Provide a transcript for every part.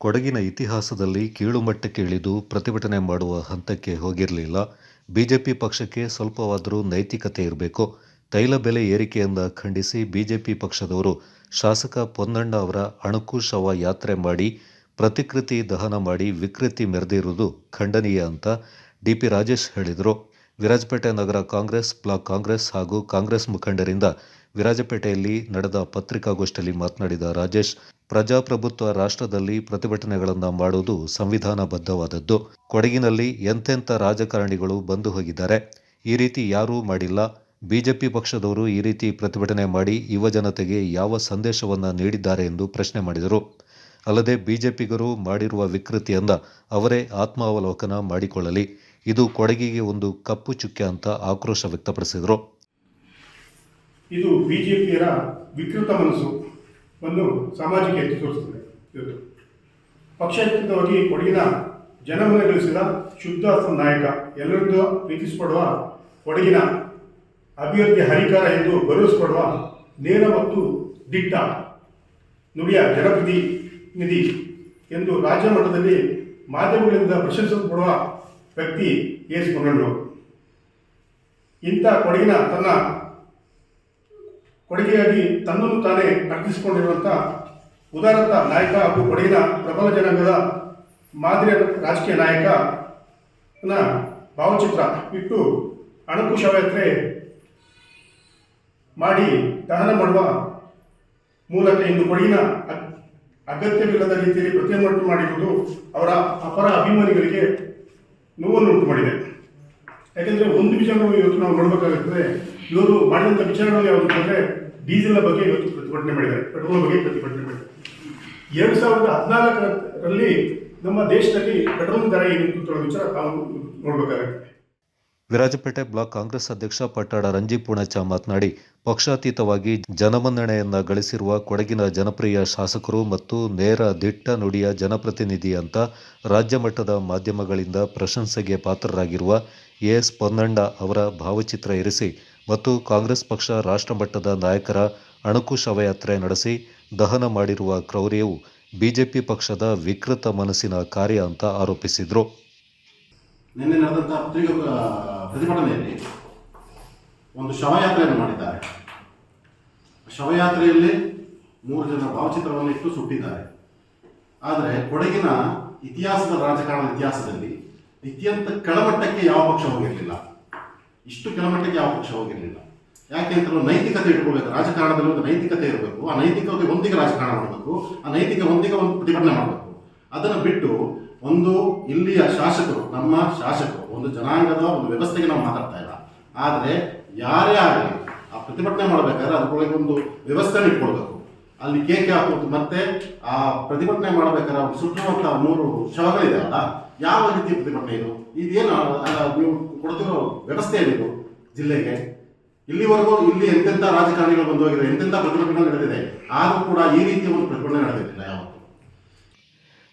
ಕೊಡಗಿನ ಇತಿಹಾಸದಲ್ಲಿ ಕೀಳುಮಟ್ಟಕ್ಕೆ ಇಳಿದು ಪ್ರತಿಭಟನೆ ಮಾಡುವ ಹಂತಕ್ಕೆ ಹೋಗಿರಲಿಲ್ಲ. ಬಿಜೆಪಿ ಪಕ್ಷಕ್ಕೆ ಸ್ವಲ್ಪವಾದರೂ ನೈತಿಕತೆ ಇರಬೇಕು. ತೈಲ ಬೆಲೆ ಏರಿಕೆಯಿಂದ ಖಂಡಿಸಿ ಬಿಜೆಪಿ ಪಕ್ಷದವರು ಶಾಸಕ ಪೊನ್ನಣ್ಣ ಅವರ ಅಣಕು ಶವ ಯಾತ್ರೆ ಮಾಡಿ ಪ್ರತಿಕೃತಿ ದಹನ ಮಾಡಿ ವಿಕೃತಿ ಮೆರೆದಿರುವುದು ಖಂಡನೀಯ ಅಂತ ಡಿಪಿ ರಾಜೇಶ್ ಹೇಳಿದರು. ವಿರಾಜಪೇಟೆ ನಗರ ಕಾಂಗ್ರೆಸ್, ಬ್ಲಾಕ್ ಕಾಂಗ್ರೆಸ್ ಹಾಗೂ ಕಾಂಗ್ರೆಸ್ ಮುಖಂಡರಿಂದ ವಿರಾಜಪೇಟೆಯಲ್ಲಿ ನಡೆದ ಪತ್ರಿಕಾಗೋಷ್ಠಿಯಲ್ಲಿ ಮಾತನಾಡಿದ ರಾಜೇಶ್, ಪ್ರಜಾಪ್ರಭುತ್ವ ರಾಷ್ಟ್ರದಲ್ಲಿ ಪ್ರತಿಭಟನೆಗಳನ್ನು ಮಾಡುವುದು ಸಂವಿಧಾನಬದ್ಧವಾದದ್ದು. ಕೊಡಗಿನಲ್ಲಿ ಎಂತೆಂಥ ರಾಜಕಾರಣಿಗಳು ಬಂದು ಹೋಗಿದ್ದಾರೆ. ಈ ರೀತಿ ಯಾರೂ ಮಾಡಿಲ್ಲ. ಬಿಜೆಪಿ ಪಕ್ಷದವರು ಈ ರೀತಿ ಪ್ರತಿಭಟನೆ ಮಾಡಿ ಯುವ ಜನತೆಗೆ ಯಾವ ಸಂದೇಶವನ್ನು ನೀಡಿದ್ದಾರೆ ಎಂದು ಪ್ರಶ್ನೆ ಮಾಡಿದರು. ಅಲ್ಲದೆ ಬಿಜೆಪಿಗರು ಮಾಡಿರುವ ವಿಕೃತಿಯಿಂದ ಅವರೇ ಆತ್ಮಾವಲೋಕನ ಮಾಡಿಕೊಳ್ಳಲಿ. ಇದು ಕೊಡಗಿಗೆ ಒಂದು ಕಪ್ಪು ಚುಕ್ಕೆ ಅಂತ ಆಕ್ರೋಶ ವ್ಯಕ್ತಪಡಿಸಿದರು. ಇದು ಬಿಜೆಪಿಯರ ವಿಕೃತ ಮನಸ್ಸು. ಒಂದು ಸಾಮಾಜಿಕ ಎತ್ತಿ ತೋರಿಸುತ್ತದೆ ಇವತ್ತು. ಪಕ್ಷಾತೀತವಾಗಿ ಕೊಡಗಿನ ಜನಮನ ಗಳಿಸಿದ ಶುದ್ಧ ನಾಯಕ ಎಲ್ಲರಿಂದ ಪ್ರೀತಿಸಿಕೊಡುವ ಕೊಡಗಿನ ಅಭಿವೃದ್ಧಿ ಹರಿಕಾರ ಎಂದು ಗೌರವಿಸಿಕೊಡುವ ನೇರ ಮತ್ತು ದಿಟ್ಟ ನುಡಿಯ ಜನಪ್ರತಿನಿಧಿ ಎಂದು ರಾಜ್ಯ ಮಟ್ಟದಲ್ಲಿ ಮಾಧ್ಯಮಗಳಿಂದ ಪ್ರಶಂಸಿಸಲ್ಪಡುವ ವ್ಯಕ್ತಿ ಎಸ್ ಪೊನ್ನಣ್ಣವರು ಇಂಥ ಕೊಡಗಿನ ತನ್ನ ಕೊಡುಗೆಯಾಗಿ ತನ್ನನ್ನು ತಾನೇ ಅರ್ಪಿಸಿಕೊಂಡಿರುವಂಥ ಉದಾರತ ನಾಯಕ ಹಾಗೂ ಕೊಡಗಿನ ಪ್ರಬಲ ಜನಾಂಗದ ಮಾದರಿಯ ರಾಜಕೀಯ ನಾಯಕನ ಭಾವಚಿತ್ರ ಇಟ್ಟು ಅಣಕು ಶವಯಾತ್ರೆ ಮಾಡಿ ದಹನ ಮಾಡುವ ಮೂಲಕ ಇಂದು ಕೊಡಗಿನ ಅಗ್- ಅಗತ್ಯವಿಲ್ಲದ ರೀತಿಯಲ್ಲಿ ಪ್ರತಿಭಟನೆ ಮಾಡಿರುವುದು ಅವರ ಅಪರ ಅಭಿಮಾನಿಗಳಿಗೆ ನೋವನ್ನು ಉಂಟು ಮಾಡಿದೆ. ಯಾಕೆಂದ್ರೆ ಒಂದು ವಿಚಾರಗಳು ಇವತ್ತು ನಾವು ನೋಡಬೇಕಾಗುತ್ತದೆ ಇವರು ಮಾಡಿದಂಥ ವಿಚಾರಗಳು ಯಾವುದು ಡೀಸೆಲ್ ಡೀಸೆಲ್ನ ಬಗ್ಗೆ ಇವತ್ತು ಪ್ರತಿಭಟನೆ ಮಾಡಿದ್ದಾರೆ, ಪೆಟ್ರೋಲ್ ಬಗ್ಗೆ ಪ್ರತಿಭಟನೆ ಮಾಡಿದ್ದಾರೆ. ಎರಡು ಸಾವಿರದ ಹದಿನಾಲ್ಕರಲ್ಲಿ ನಮ್ಮ ದೇಶದಲ್ಲಿ ಪೆಟ್ರೋಲ್ ದರ ಏನಿತ್ತು ಅನ್ನೋ ವಿಚಾರ ತಾವು ನೋಡಬೇಕಾಗುತ್ತೆ. ವಿರಾಜಪೇಟೆ ಬ್ಲಾಕ್ ಕಾಂಗ್ರೆಸ್ ಅಧ್ಯಕ್ಷ ಪಟ್ಟಾಡ ರಂಜಿ ಪೂಣಚ್ಚ ಮಾತನಾಡಿ, ಪಕ್ಷಾತೀತವಾಗಿ ಜನಮನ್ನಣೆಯನ್ನ ಗಳಿಸಿರುವ ಕೊಡಗಿನ ಜನಪ್ರಿಯ ಶಾಸಕರು ಮತ್ತು ನೇರ ದಿಟ್ಟ ನುಡಿಯ ಜನಪ್ರತಿನಿಧಿ ಅಂತ ರಾಜ್ಯ ಮಟ್ಟದ ಮಾಧ್ಯಮಗಳಿಂದ ಪ್ರಶಂಸೆಗೆ ಪಾತ್ರರಾಗಿರುವ ಎಎಸ್ ಪೊನ್ನಣ್ಣ ಅವರ ಭಾವಚಿತ್ರ ಇರಿಸಿ ಮತ್ತು ಕಾಂಗ್ರೆಸ್ ಪಕ್ಷ ರಾಷ್ಟ್ರಮಟ್ಟದ ನಾಯಕರ ಅಣಕು ಶವಯಾತ್ರೆ ನಡೆಸಿ ದಹನ ಮಾಡಿರುವ ಕ್ರೌರ್ಯವು ಬಿಜೆಪಿ ಪಕ್ಷದ ವಿಕೃತ ಮನಸ್ಸಿನ ಕಾರ್ಯ ಅಂತ ಆರೋಪಿಸಿದರು. ನಿನ್ನೆ ನಡೆದಂತಹ ಪ್ರತಿಭಟನೆಯಲ್ಲಿ ಒಂದು ಶವಯಾತ್ರೆಯನ್ನು ಮಾಡಿದ್ದಾರೆ. ಶವಯಾತ್ರೆಯಲ್ಲಿ ಮೂರು ಜನ ಭಾವಚಿತ್ರವನ್ನು ಇಟ್ಟು ಸುಟ್ಟಿದ್ದಾರೆ. ಆದರೆ ಕೊಡಗಿನ ಇತಿಹಾಸದ ರಾಜಕಾರಣದ ಇತಿಹಾಸದಲ್ಲಿ ಅತ್ಯಂತ ಕೆಳಮಟ್ಟಕ್ಕೆ ಯಾವ ಪಕ್ಷ ಹೋಗಿರಲಿಲ್ಲ? ಇಷ್ಟು ಕೆಳಮಟ್ಟಕ್ಕೆ ಯಾವ ಪಕ್ಷ ಹೋಗಿರಲಿಲ್ಲ? ಯಾಕೆ ಅಂತ ನೈತಿಕತೆ ಇಟ್ಕೊಳ್ಬೇಕು. ರಾಜಕಾರಣದಲ್ಲಿ ಒಂದು ನೈತಿಕತೆ ಇರಬೇಕು. ಆ ನೈತಿಕತೆ ಒಂದಿಗೆ ರಾಜಕಾರಣ ಮಾಡಬೇಕು. ಆ ನೈತಿಕ ಒಂದಿಗೆ ಒಂದು ಪ್ರತಿಭಟನೆ ಮಾಡಬೇಕು. ಅದನ್ನು ಬಿಟ್ಟು ಒಂದು ಇಲ್ಲಿಯ ಶಾಸಕರು, ನಮ್ಮ ಶಾಸಕರು, ಒಂದು ಜನಾಂಗದ ಒಂದು ವ್ಯವಸ್ಥೆಗೆ ನಾವು ಮಾತಾಡ್ತಾ ಇಲ್ಲ. ಆದರೆ ಯಾರೇ ಆಗಲಿ ಆ ಪ್ರತಿಭಟನೆ ಮಾಡಬೇಕಾದ್ರೆ ಅದರೊಳಗೆ ಒಂದು ವ್ಯವಸ್ಥೆನ ಇಟ್ಕೊಳ್ಬೇಕು. ಅಲ್ಲಿ ಕೇಕೆ ಹಾಕೋದು ಮತ್ತೆ ಆ ಪ್ರತಿಭಟನೆ ಮಾಡಬೇಕಾದ್ರೆ ಅವ್ರು ಮೂರು ಮೂರು ಶವಗಳಿದಾವಲ್ಲ ಯಾವ ರೀತಿ ಪ್ರತಿಭಟನೆ ಇದು? ಇದೇನು ನೀವು ಕೊಡ್ತಿರೋ ವ್ಯವಸ್ಥೆ ಏನಿದು ಜಿಲ್ಲೆಗೆ? ಇಲ್ಲಿವರೆಗೂ ಇಲ್ಲಿ ಎಂತೆಂಥ ರಾಜಕಾರಣಿಗಳು ಬಂದು ಹೋಗಿದೆ ಎಂತೆಂಥ ಪ್ರತಿಭಟನೆ ನಡೆದಿದೆ, ಆದರೂ ಕೂಡ ಈ ರೀತಿಯ ಒಂದು ಪ್ರತಿಭಟನೆ ನಡೆದಿಲ್ಲ ಯಾವತ್ತು.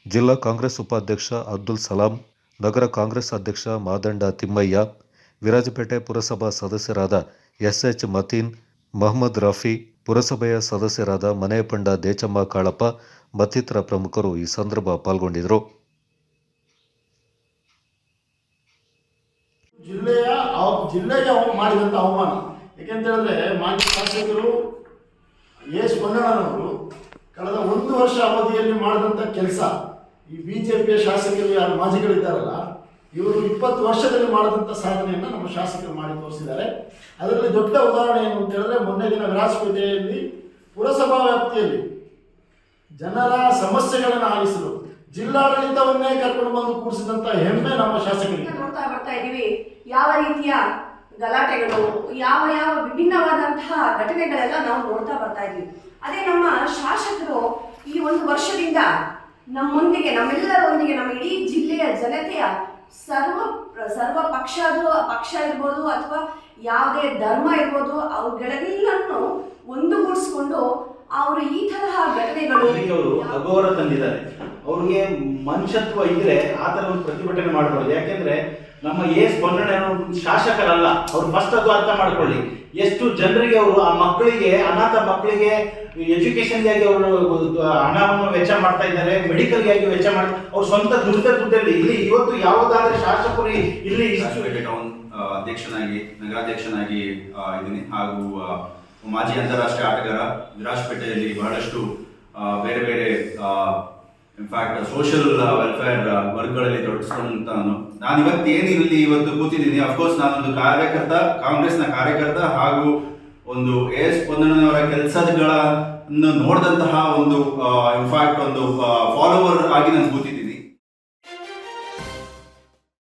ಜಿಲ್ಲಾ ಕಾಂಗ್ರೆಸ್ ಉಪಾಧ್ಯಕ್ಷ ಅಬ್ದುಲ್ ಸಲಾಂ, ನಗರ ಕಾಂಗ್ರೆಸ್ ಅಧ್ಯಕ್ಷ ಮಾದಂಡ ತಿಮ್ಮಯ್ಯ, ವಿರಾಜಪೇಟೆ ಪುರಸಭಾ ಸದಸ್ಯರಾದ ಎಸ್ಎಚ್ ಮತೀನ್, ಮಹಮ್ಮದ್ ರಫಿ ಪುರಸಭೆಯ ಸದಸ್ಯರಾದ ಮನೆಯಪಂಡ ದೇಚಮ್ಮ ಕಾಳಪ್ಪ ಮತ್ತಿತರ ಪ್ರಮುಖರು ಈ ಸಂದರ್ಭ ಪಾಲ್ಗೊಂಡಿದ್ದರು. ಜಿಲ್ಲೆಯ ಜಿಲ್ಲೆಗೆ ಅವ ಮಾಡಿದಂಥ ಅವಮಾನ. ಯಾಕೆಂತ ಹೇಳಿದ್ರೆ ಮಾಜಿ ಶಾಸಕರು ಎಸ್ ಪೊನ್ನಣ್ಣನವರು ಕಳೆದ ಒಂದು ವರ್ಷ ಅವಧಿಯಲ್ಲಿ ಮಾಡಿದಂಥ ಕೆಲಸ ಈ ಬಿ ಜೆ ಪಿಯ ಶಾಸಕರು ಯಾರು ಮಾಜಿಗಳಿದ್ದಾರಲ್ಲ ಇವರು ಇಪ್ಪತ್ತು ವರ್ಷದಲ್ಲಿ ಮಾಡಿದಂಥ ಸಾಧನೆಯನ್ನು ನಮ್ಮ ಶಾಸಕರು ಮಾಡಿ ತೋರಿಸಿದ್ದಾರೆ. ಅದರಲ್ಲಿ ದೊಡ್ಡ ಉದಾಹರಣೆ ಏನು ಅಂತ ಹೇಳಿದ್ರೆ ಮೊನ್ನೆ ದಿನ ವಿರಾಜಪೇಟೆಯಲ್ಲಿ ಪುರಸಭಾ ವ್ಯಾಪ್ತಿಯಲ್ಲಿ ಜನರ ಸಮಸ್ಯೆಗಳನ್ನು ಆಲಿಸಲು ಜಿಲ್ಲಾಡಳಿತವನ್ನೇ ಕರ್ಕೊಂಡು ಬಂದು ಕೂರಿಸಿದಂಥ ಹೆಮ್ಮೆ ನಮ್ಮ ಶಾಸಕರಿಗೆ. ನೋಡ್ತಾ ಬರ್ತಾ ಇದೀವಿ ಯಾವ ರೀತಿಯ ಗಲಾಟೆಗಳು, ಯಾವ ಯಾವ ವಿಭಿನ್ನವಾದಂತಹ ಘಟನೆಗಳೆಲ್ಲ ನಾವು ನೋಡ್ತಾ ಬರ್ತಾ ಇದೀವಿ ಅದೇ ನಮ್ಮ ಶಾಸಕರು ಈ ಒಂದು ವರ್ಷದಿಂದ ನಮ್ಮೊಂದಿಗೆ, ನಮ್ಮೆಲ್ಲರೊಂದಿಗೆ ನಮ್ಮ ಇಡೀ ಜಿಲ್ಲೆಯ ಜನತೆಯ ಸರ್ವ ಸರ್ವ ಪಕ್ಷದ ಪಕ್ಷ ಇರ್ಬೋದು ಅಥವಾ ಯಾವುದೇ ಧರ್ಮ ಇರ್ಬೋದು ಅವುಗಳೆಲ್ಲವನ್ನು ಒಂದುಗೂಡಿಸ್ಕೊಂಡು ಅವರು ಈ ತರಹ ಘಟನೆಗಳು ಅವರು ಅಗೌರವ ತಂದಿದ್ದಾರೆ. ಅವ್ರಿಗೆ ಮನುಷ್ಯತ್ವ ಇದ್ರೆ ಆ ಥರ ಒಂದು ಪ್ರತಿಭಟನೆ ಮಾಡಬಾರ್ದು. ಯಾಕೆಂದ್ರೆ ನಮ್ಮ ಎಸ್ ಬೊನ್ನಣ್ಣ ಶಾಸಕರಲ್ಲ, ಅವ್ರು ಫಸ್ಟ್ ಅದು ಅರ್ಥ ಮಾಡ್ಕೊಳ್ಳಿ. ಎಷ್ಟು ಜನರಿಗೆ ಅವರು ಆ ಮಕ್ಕಳಿಗೆ, ಅನಾಥ ಮಕ್ಕಳಿಗೆ ಎಜುಕೇಶನ್ಗಾಗಿ ಅವರು ಹಣವನ್ನು ವೆಚ್ಚ ಮಾಡ್ತಾ ಇದ್ದಾರೆ ಮೆಡಿಕಲ್ಗಾಗಿ ವೆಚ್ಚ ಮಾಡಿ, ಅವ್ರ ಸ್ವಂತ ದುಡ್ಡ ದುಡ್ಡಲ್ಲಿ. ಇಲ್ಲಿ ಇವತ್ತು ಯಾವುದಾದ್ರೆ ಶಾಸಕರು ಇಲ್ಲಿ ಅಧ್ಯಕ್ಷನಾಗಿ, ನಗರಾಧ್ಯಕ್ಷನಾಗಿ ಇದ್ದೀನಿ. ಹಾಗೂ ಮಾಜಿ ಅಂತಾರಾಷ್ಟ್ರೀಯ ಆಟಗಾರ ವಿರಾಜಪೇಟೆಯಲ್ಲಿ ಬಹಳಷ್ಟು ಬೇರೆ ಬೇರೆ ಇನ್ಫ್ಯಾಕ್ಟ್ ಸೋಷಿಯಲ್ ವೆಲ್ಫೇರ್ ವರ್ಕ್ಗಳಲ್ಲಿ ತೊಡಗಿಸ್ಕೊಂತ ನಾನು. ಇವತ್ತು ಏನು ಇಲ್ಲಿ ಇವತ್ತು ಕೂತಿದ್ದೀನಿ ಅಫ್ಕೋರ್ಸ್ ನಾನೊಂದು ಕಾರ್ಯಕರ್ತ, ಕಾಂಗ್ರೆಸ್ನ ಕಾರ್ಯಕರ್ತ ಹಾಗೂ ಒಂದು ಎ ಎಸ್ ಪೊನ್ನಣ್ಣನವರ ಕೆಲಸಗಳನ್ನು ನೋಡಿದಂತಹ ಒಂದು ಇನ್ಫ್ಯಾಕ್ಟ್ ಒಂದು ಫಾಲೋವರ್ ಆಗಿ ನಾನು ಕೂತಿದ್ದೀನಿ.